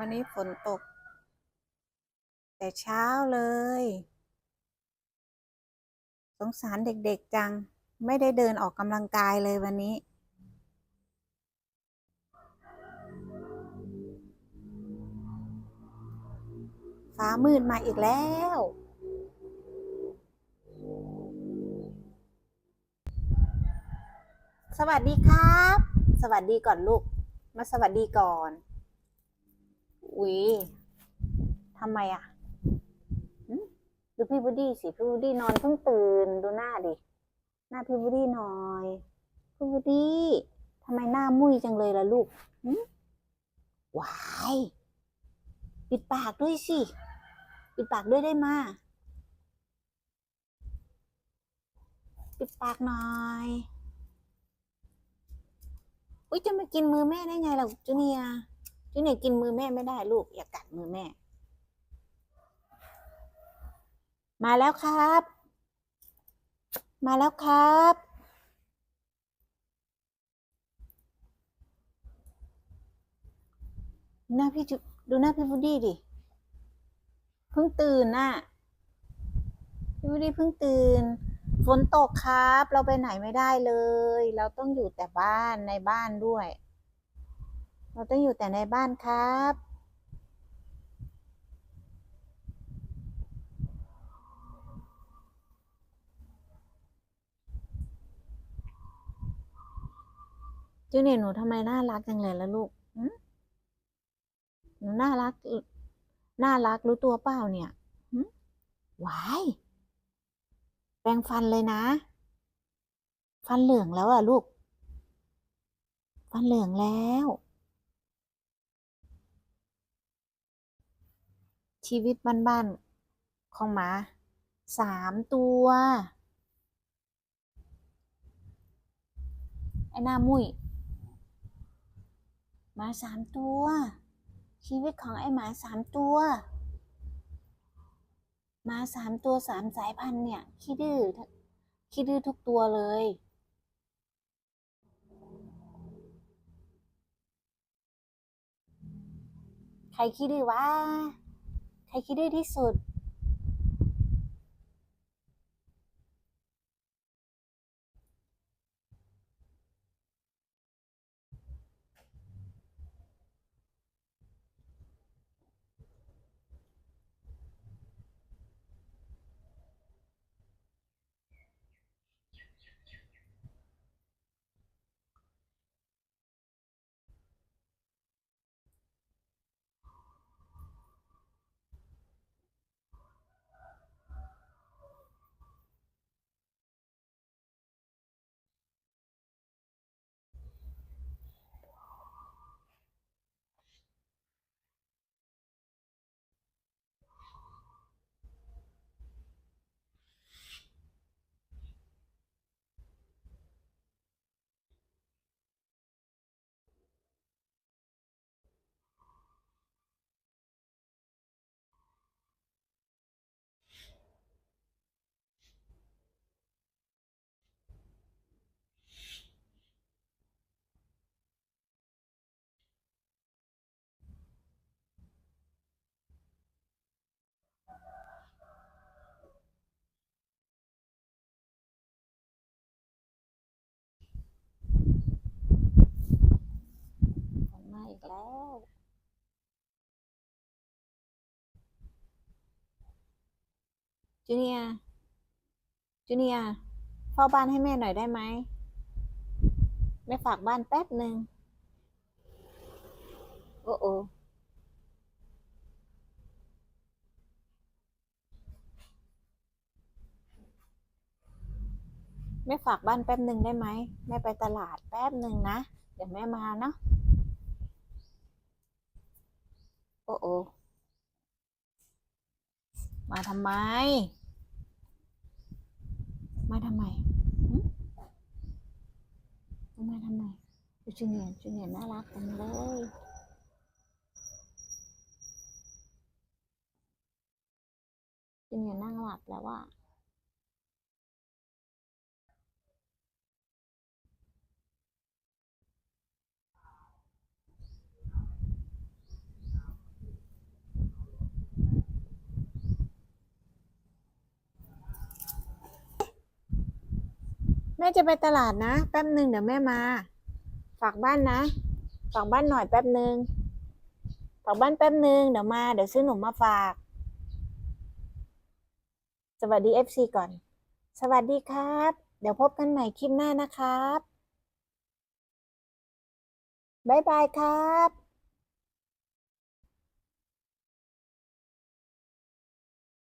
วันนี้ฝนตก แต่เช้าเลย สงสารเด็กๆจัง ไม่ได้เดินออกกำลังกายเลยวันนี้ ฟ้ามืดมาอีกแล้วสวัสดีครับ สวัสดีก่อนลูก มาสวัสดีก่อน อุ๊ยทำไมอะดูพี่บูดี้สิพี่บูดี้นอนเพิ่งตื่นดูหน้าดิหน้าพี่บูดี้หน่อยพี่บูดี้ทำไมหน้ามุ้ยจังเลยล่ะลูกหึว้ายปิดปากด้วยสิปิดปากด้วยได้มาปิดปากหน่อยอุ้ยจะมากินมือแม่ได้ไงล่ะจูเนีย ร์จูเนียร์กินมือแม่ไม่ได้ลูกอย่ากัดมือแม่ มาแล้วครับ มาแล้วครับหน้าพี่จุดูหน้าพี่บูดดี้ดิ เพิ่งตื่นน่ะ พี่บูดดี้เพิ่งตื่น ฝนตกครับ เราไปไหนไม่ได้เลย เราต้องอยู่แต่บ้านในบ้านด้วย เราต้องอยู่แต่ในบ้านครับ จูเนียหนูทำไมน่ารักจังเลยล่ะลูกหนูน่ารัก น่ารักรู้ตัวเปล่าเนี่ยหวายแปรงฟันเลยนะ ฟันเหลืองแล้วอะลูก ฟันเหลืองแล้ว ชีวิตบ้านๆของหมาสามตัวไอ้หน้ามุ้ยหมาสามตัว ชีวิตของไอ้หมาสามตัวหมาสามตัวสามสายพันธุ์เนี่ยขี้ดื้อขี้ดื้อทุกตัวเลยใครขี้ดื้อวะ ใครคิดได้ที่สุด แล้วจูเนียจูเนียเฝ้าบ้านให้แม่หน่อยได้ไหมแม่ฝากบ้านแป๊บหนึ่งโอ้โอแม่ฝากบ้านแป๊บหนึ่งได้ไหมแม่ไปตลาดแป๊บหนึ่งนะ เดี๋ยวแม่มาเนาะ โอ้โอมาทำไม มาทำไมมาทำไมจูเนียร์จูเนียร์น่ารักจังเลยจูเนียร์นั่งหลับแล้วว่า แม่จะไปตลาดนะ แป๊บหนึ่งเดี๋ยวแม่มา ฝากบ้านนะ ฝากบ้านหน่อยแป๊บหนึ่งฝากบ้านแป๊บหนึ่งเดี๋ยวมา เดี๋ยวซื้อหนมมาฝาก สวัสดีเอฟซีก่อน สวัสดีครับ เดี๋ยวพบกันใหม่คลิปหน้านะครับ บ๊ายบายครับ